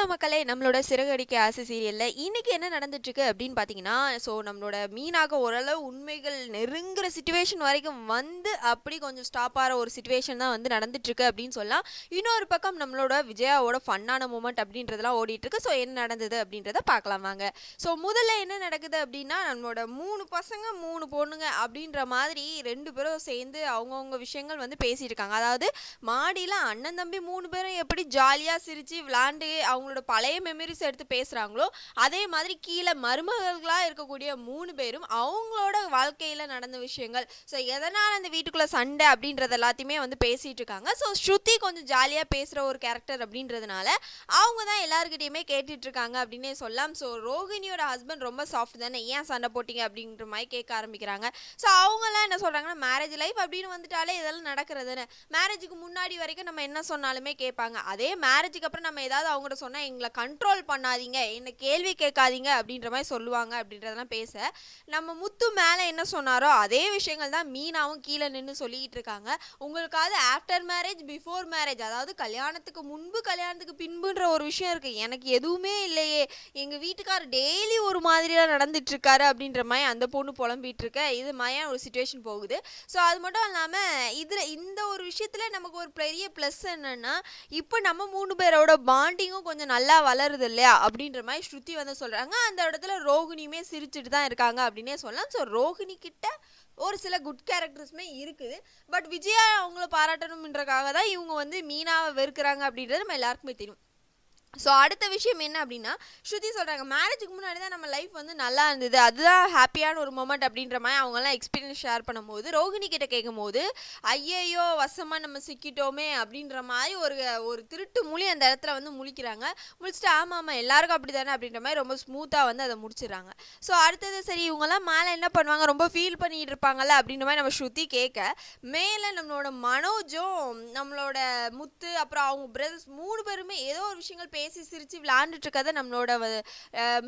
Hello மக்களே நம்மளோட சிறகடிக்க ஆசை சீரியலில் இன்றைக்கி என்ன நடந்துட்டுருக்கு அப்படின்னு பார்த்தீங்கன்னா ஸோ நம்மளோட மீனாக ஓரளவு உண்மைகள் நெருங்குற சுச்சுவேஷன் வரைக்கும் வந்து அப்படி கொஞ்சம் ஸ்டாப் ஆகிற ஒரு சுச்சுவேஷன் தான் வந்து நடந்துட்டுருக்கு அப்படின்னு சொல்லலாம். இன்னொரு பக்கம் நம்மளோட விஜயாவோட ஃபன்னான மூமெண்ட் அப்படின்றதெல்லாம் ஓடிட்டுருக்கு. ஸோ என்ன நடந்தது அப்படின்றத பார்க்கலாம் வாங்க. ஸோ முதல்ல என்ன நடக்குது அப்படின்னா நம்மளோட மூணு பசங்க மூணு பொண்ணுங்க அப்படின்ற மாதிரி ரெண்டு பேரும் சேர்ந்து அவங்கவுங்க விஷயங்கள் வந்து பேசிகிட்டு இருக்காங்க அதாவது மாடியில் அண்ணன் தம்பி மூணு பேரும் எப்படி ஜாலியாக சிரித்து விளாண்டு அவங்களோட பழைய மெமரிஸ் எடுத்து பேசுகிறாங்களோ அதே மாதிரி கீழே மருமகள்களாக இருக்கக்கூடிய மூணு பேரும் அவங்களோட வாழ்க்கையில் நடந்த விஷயங்கள். ஸோ எதனால் அந்த வீட்டுக்குள்ளே சண்டை அப்படின்றது எல்லாத்தையுமே வந்து பேசிகிட்டு இருக்காங்க. ஸோ ஸ்ருதி கொஞ்சம் ஜாலியாக பேசுகிற ஒரு கேரக்டர் அப்படின்றதுனால அவங்க தான் எல்லாருக்கிட்டையுமே கேட்டுட்ருக்காங்க அப்படின்னே சொல்லலாம். ஸோ ரோஹிணியோட ஹஸ்பண்ட் ரொம்ப சாஃப்ட் தானே? ஏன் சண்டை போட்டிங்க அப்படின்ற மாதிரி கேட்க ஆரம்பிக்கிறாங்க. ஸோ அவங்கெல்லாம் என்ன சொல்கிறாங்கன்னா மேரேஜ் லைஃப் அப்படின்னு வந்துட்டாலே இதெல்லாம் நடக்கிறதுன்னு. மேரேஜுக்கு முன்னாடி வரைக்கும் நம்ம என்ன சொன்னாலுமே கேட்பாங்க. அதே மேரேஜுக்கு அப்புறம் நம்ம ஏதாவது அவங்கள்ட்ட சொன்னால் எங்களை கண்ட்ரோல் பண்ணாதீங்க. என்னை கேள்வி கேட்காதீங்க அப்படின்ற மாதிரி சொல்லுவாங்க அப்படின்றதெல்லாம் பேச. நம்ம முத்து மேலே என்ன சொன்னாரோ அதே விஷயங்கள் தான் மீனாவும் கீழே நின்று சொல்லிக்கிட்டு இருக்காங்க. உங்களுக்காவது ஆஃப்டர் மேரேஜ் பிஃபோர் மேரேஜ் அதாவது கல்யாணத்துக்கு முன்பு கல்யாணத்துக்கு பின்புன்ற ஒரு விஷயம் இருக்குது எனக்கு எதுவுமே இல்லையே. எங்கள் வீட்டுக்கார் டெய்லி ஒரு மாதிரியாக நடந்துட்டுருக்காரு அப்படின்ற மாதிரி அந்த பொண்ணு புலம்பிகிட்டு இருக்க. இது மாதிரியான ஒரு சுச்சுவேஷன் போகுது. ஸோ அது மட்டும் இல்லாமல் இதில் இந்த ஒரு விஷயத்தில் நமக்கு ஒரு பெரிய ப்ளஸ் என்னென்னா இப்போ நம்ம மூணு பேரோட பாண்டிங்கும் கொஞ்சம் நல்லா வளருது இல்லையா? அப்படின்ற மாதிரி ஸ்ருதி வந்து சொல்கிறாங்க அந்த இடத்துல ரோகிணியுமே சிரிச்சுட்டு தான் இருக்காங்க அப்படின்னே சொல்லலாம். ஸோ ரோகிணி கிட்ட ஒரு சில குட் கேரக்டர்ஸுமே இருக்குது. பட் விஜயா அவங்கள பாராட்டணுன்றக்காக தான் இவங்க வந்து மீனாவை வெறுக்கிறாங்க அப்படின்றது நம்ம எல்லாருக்குமே தெரியும். ஸோ அடுத்த விஷயம் என்ன அப்படின்னா ஸ்ருதி சொல்கிறாங்க மேரேஜுக்கு முன்னாடி தான் நம்ம லைஃப் வந்து நல்லா இருந்தது. அதுதான் ஹாப்பியான ஒரு மூமெண்ட் அப்படின்ற மாதிரி அவங்கெல்லாம் எக்ஸ்பீரியன்ஸ் ஷேர் பண்ணும்போது ரோஹிணி கிட்ட கேட்கும்போது ஐயையோ வசமாக நம்ம சிக்கிட்டோமே அப்படின்ற மாதிரி ஒரு ஒரு திருட்டு மொழி அந்த இடத்துல வந்து முழிக்கிறாங்க. முழிச்சிட்டு ஆமாம் ஆமாம் எல்லாருக்கும் அப்படி தானே அப்படின்ற மாதிரி ரொம்ப ஸ்மூத்தாக வந்து அதை முடிச்சிடுறாங்க. ஸோ அடுத்தது சரி இவங்கெல்லாம் மேலே என்ன பண்ணுவாங்க? ரொம்ப ஃபீல் பண்ணிட்டு இருப்பாங்கல்ல அப்படின்ற மாதிரி நம்ம ஸ்ருதி கேட்க மேலே நம்மளோட மனோஜும் நம்மளோட முத்து அப்புறம் அவங்க பிரதர்ஸ் மூணு பேருமே ஏதோ ஒரு விஷயங்கள் பேசி சிரித்து விளாண்டுட்டு இருக்கதை நம்மளோட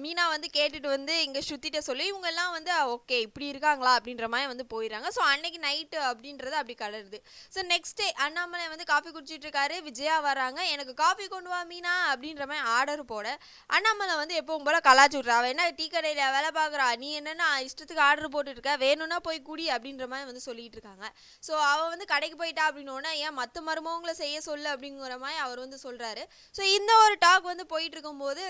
மீனா வந்து கேட்டுட்டு வந்து இங்கே ஸ்ருதிட்ட சொல்லி இவங்கெல்லாம் வந்து ஓகே இப்படி இருக்காங்களா? அப்படின்ற மாதிரி வந்து போயிடுறாங்க. ஸோ அன்னைக்கு நைட்டு அப்படின்றது அப்படி கலருது. ஸோ நெக்ஸ்ட் டே அண்ணாமலை வந்து காஃபி குடிச்சிட்டு இருக்காரு விஜயா வராங்க. எனக்கு காஃபி கொண்டு வா மீனா அப்படின்ற மாதிரி ஆர்டர் போட. அண்ணாமலை வந்து எப்பவும் போல கலாச்சி விட்றா அவள் என்ன டீ கடையில் வேலை பார்க்குறா. நீ என்னென்னா இஷ்டத்துக்கு ஆர்டர் போட்டுருக்க வேணும்னா போய் குடி அப்படின்ற மாதிரி வந்து சொல்லிட்டு இருக்காங்க. ஸோ அவள் வந்து கடைக்கு போயிட்டா அப்படின்னோடனே ஏன் மற்ற மருமவங்களை செய்ய சொல்லு அப்படிங்கிற மாதிரி அவர் வந்து சொல்கிறாரு ஸோ இந்த ஒரு டாக் வந்து போயிட்டு இருக்கும்போது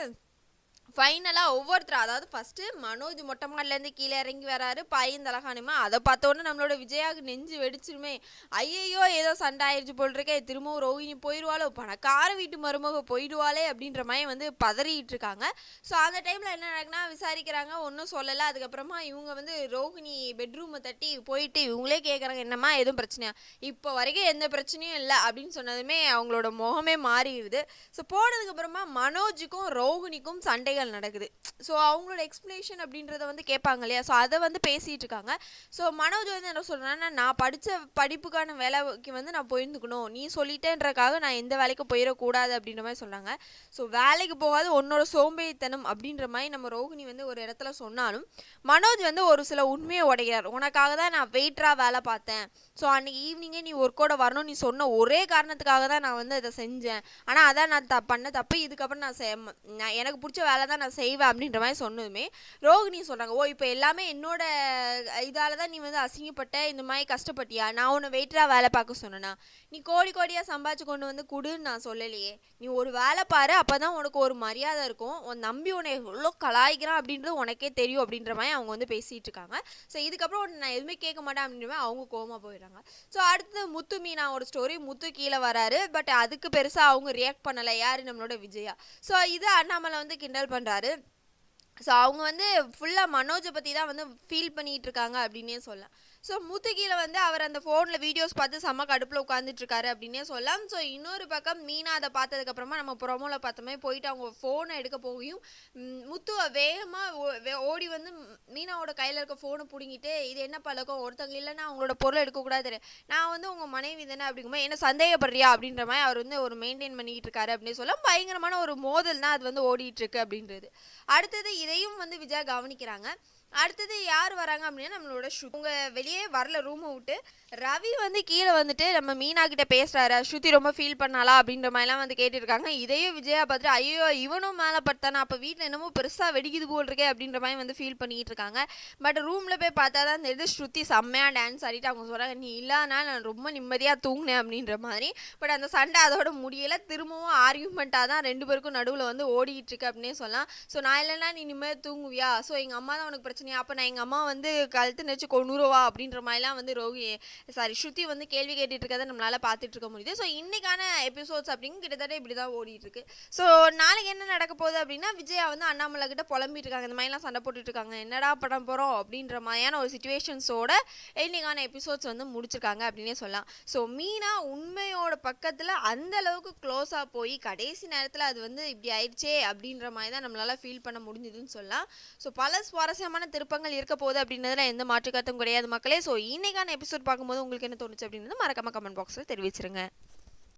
ஃபைனலாக ஒவ்வொருத்தர் அதாவது ஃபஸ்ட்டு மனோஜ் மொட்டை மாடிலேருந்து கீழே இறங்கி வராரு பையன் தலகாணிமா. அதை பார்த்தோன்னே நம்மளோட விஜயாவுக்கு நெஞ்சு வெடிச்சிருமே. ஐயையோ ஏதோ சண்டை ஆயிடுச்சு போல் இருக்கே திரும்பவும் ரோஹிணி போயிடுவாளோ பணக்கார வீட்டு மருமக போயிடுவாளே அப்படின்ற மாதிரி வந்து பதறிட்டு இருக்காங்க. ஸோ அந்த டைமில் என்ன நடக்குன்னா விசாரிக்கிறாங்க ஒன்றும் சொல்லலை. அதுக்கப்புறமா இவங்க வந்து ரோஹிணி பெட்ரூமை தட்டி போயிட்டு இவங்களே கேட்குறாங்க என்னம்மா எதுவும் பிரச்சனையா? இப்போ வரைக்கும் எந்த பிரச்சனையும் இல்லை. அப்படின்னு சொன்னதுமே அவங்களோட முகமே மாறிடுது. ஸோ போனதுக்கப்புறமா மனோஜுக்கும் ரோஹிணிக்கும் சண்டைகள் நடக்குது. ஸோ அவங்களோட எக்ஸ்ப்ளனேஷன் அப்படின்றத வந்து கேட்பாங்க இல்லையா? ஸோ அதை வந்து பேசிகிட்டு இருக்காங்க. ஸோ மனோஜ் வந்து என்ன சொல்கிறேன்னா நான் படித்த படிப்புக்கான வேலைக்கு வந்து நான் போயிருந்துக்கணும். நீ சொல்லிட்டேன்றக்காக நான் எந்த வேலைக்கு போயிடக்கூடாது அப்படின்ற மாதிரி சொல்கிறாங்க ஸோ வேலைக்கு போகாது உன்னோட சோம்பேறித்தனம் அப்படின்ற மாதிரி நம்ம ரோகிணி வந்து ஒரு இடத்துல சொன்னாலும் மனோஜ் வந்து ஒரு சில உண்மையை உடைகிறார் உனக்காக தான் நான் வெயிட்டராக வேலை பார்த்தேன். ஸோ அன்னைக்கு ஈவினிங்கே நீ ஒர்க்கோட வரணும். நீ சொன்ன ஒரே காரணத்துக்காக தான் நான் வந்து இதை செஞ்சேன். ஆனால் அதான் நான் த பண்ண தப்பு. இதுக்கப்புறம் நான் செ நான் எனக்கு பிடிச்ச வேலை தான் நான் செய்வேன் அப்படின்ற மாதிரி சொன்னதுமே. ரோகிணி சொல்கிறாங்க ஓ இப்போ எல்லாமே என்னோட இதால் தான் நீ வந்து அசிங்கப்பட்ட இந்த மாதிரி கஷ்டப்பட்டியா? நான் உன்னை வெயிட்டராக வேலை பார்க்க சொன்னேன்னா நீ கோடி கோடியாக சம்பாதிச்சு கொண்டு வந்து கொடுன்னு நான் சொல்லலையே. நீ ஒரு வேலை பாரு அப்போ தான் உனக்கு ஒரு மரியாதை இருக்கும். உன் நம்பி உன்னை எவ்வளோ கலாய்க்கிறான் அப்படின்றது உனக்கே தெரியும் அப்படின்ற மாதிரி அவங்க வந்து பேசிகிட்டு இருக்காங்க. ஸோ இதுக்கப்புறம் உன்னை நான் எதுவுமே கேட்க மாட்டேன் அப்படின்ற மாதிரி அவங்க கோமா போயிடுறாங்க. ஸோ அடுத்தது முத்து ஒரு ஸ்டோரி முத்து கீழே வராரு. பட் அதுக்கு பெருசாக அவங்க ரியாக்ட் பண்ணலை. யார் நம்மளோட விஜயா? ஸோ இது அண்ணாமலை வந்து கிண்டல் பண்ணுறாரு ஸோ அவங்க வந்து ஃபுல்லாக மனோஜை பற்றி தான் வந்து ஃபீல் பண்ணிகிட்டு இருக்காங்க அப்படின்னே சொல்லலாம். ஸோ முத்துகியில் வந்து அவர் அந்த ஃபோனில் வீடியோஸ் பார்த்து செம்ம கடுப்பில் உட்காந்துட்ருக்காரு அப்படின்னே சொல்லலாம். ஸோ இன்னொரு பக்கம் மீனா அதை பார்த்ததுக்கப்புறமா நம்ம ப்ரொமோவில் பார்த்தோமே போயிட்டு அவங்க ஃபோனை எடுக்க போகியும் ம், முத்துவை வேகமாக ஓடி வந்து மீனாவோட கையில் இருக்க ஃபோனை பிடுங்கிட்டு இது என்ன பழக்கம்? ஒருத்தவங்க இல்லைன்னா அவங்களோட பொருளை எடுக்கக்கூடாது நான் வந்து உங்கள் மனைவி தானே அப்படிங்கும்போது என்ன சந்தேகப்படுறியா? அப்படின்ற மாதிரி அவர் வந்து ஒரு மெயின்டைன் பண்ணிக்கிட்டு இருக்காரு அப்படின்னு சொல்ல பயங்கரமான ஒரு மோதல் தான் அது வந்து ஓடிட்டு இருக்கு அப்படின்றது. அடுத்தது இதையும் வந்து விஜயா கவனிக்கிறாங்க. அடுத்தது யார் வராங்க அப்படின்னா நம்மளோட ஸ்ருதி அவங்க வெளியே வரல ரூமை விட்டு. ரவி வந்து கீழே வந்துட்டு நம்ம மீனா கிட்ட பேசுறாரு. ஸ்ருதி ரொம்ப ஃபீல் பண்ணாலா அப்படின்ற மாதிரிலாம் வந்து கேட்டிருக்காங்க. இதையும் விஜயா பார்த்துட்டு ஐயோ இவனும் மேலே படுத்தானா? அப்போ வீட்டில் என்னமோ பெருசாக வெடிக்குது போல் இருக்கே அப்படின்ற மாதிரி வந்து ஃபீல் பண்ணிட்டு இருக்காங்க. பட் ரூமில் போய் பார்த்தா தான் தெரியுது ஸ்ருதி செம்மையாக டான்ஸ் ஆடிட்டு அவங்க சொல்கிறாங்க நீ இல்லைனா நான் ரொம்ப நிம்மதியாக தூங்கினேன் அப்படின்ற மாதிரி. பட் அந்த சண்டை அதோட முடியலை. திரும்பவும் ஆர்கியூமெண்ட்டாக தான் ரெண்டு பேருக்கும் நடுவில் வந்து ஓடிக்கிட்டு இருக்கு அப்படின்னே சொல்லலாம். ஸோ நான் இல்லைன்னா நீ நிம்மதியாக தூங்குவியா? ஸோ எங்கள் அம்மா தான் உனக்கு பிரச்சனை பிரச்சனையா? அப்போ நான் எங்கள் அம்மா வந்து கழுத்து நெச்சு கொண்டுருவா அப்படின்ற மாதிரிலாம் வந்து ரோகி சாரி ஸ்ருதி வந்து கேள்வி கேட்டுட்டு இருக்கதை நம்மளால பார்த்துட்டு இருக்க முடியுது. ஸோ இன்னைக்கான எபிசோட்ஸ் அப்படின்னு கிட்டத்தட்ட இப்படி தான் ஓடிட்டு இருக்கு ஸோ நாளைக்கு என்ன நடக்க போகுது அப்படின்னா விஜயா வந்து அண்ணாமலை கிட்ட புலம்பிட்டு இருக்காங்க. இந்த மாதிரிலாம் சண்டை போட்டுட்டு இருக்காங்க. என்னடா படம் போகிறோம் அப்படின்ற மாதிரியான ஒரு சுச்சுவேஷன்ஸோட இன்னைக்கான எபிசோட்ஸ் வந்து முடிச்சிருக்காங்க அப்படின்னே சொல்லலாம். ஸோ மீனா உண்மையோட பக்கத்தில் அந்த அளவுக்கு க்ளோஸாக போய் கடைசி நேரத்தில் அது வந்து இப்படி ஆயிடுச்சே அப்படின்ற மாதிரி தான் நம்மளால ஃபீல் பண்ண முடிஞ்சுதுன்னு சொல்லலாம். ஸோ பல சுவாரஸ்யமான திருப்பங்கள் இருக்க போகுது அப்படின்றதுல எந்த மாற்று கருத்தும் கிடையாது மக்களே. ஸோ இன்னைக்கான எபிசோட் பார்க்கும்போது உங்களுக்கு என்ன தோணுச்சு அப்படின்றது மறக்காம கமெண்ட் பாக்ஸில் தெரிவிச்சிருங்க.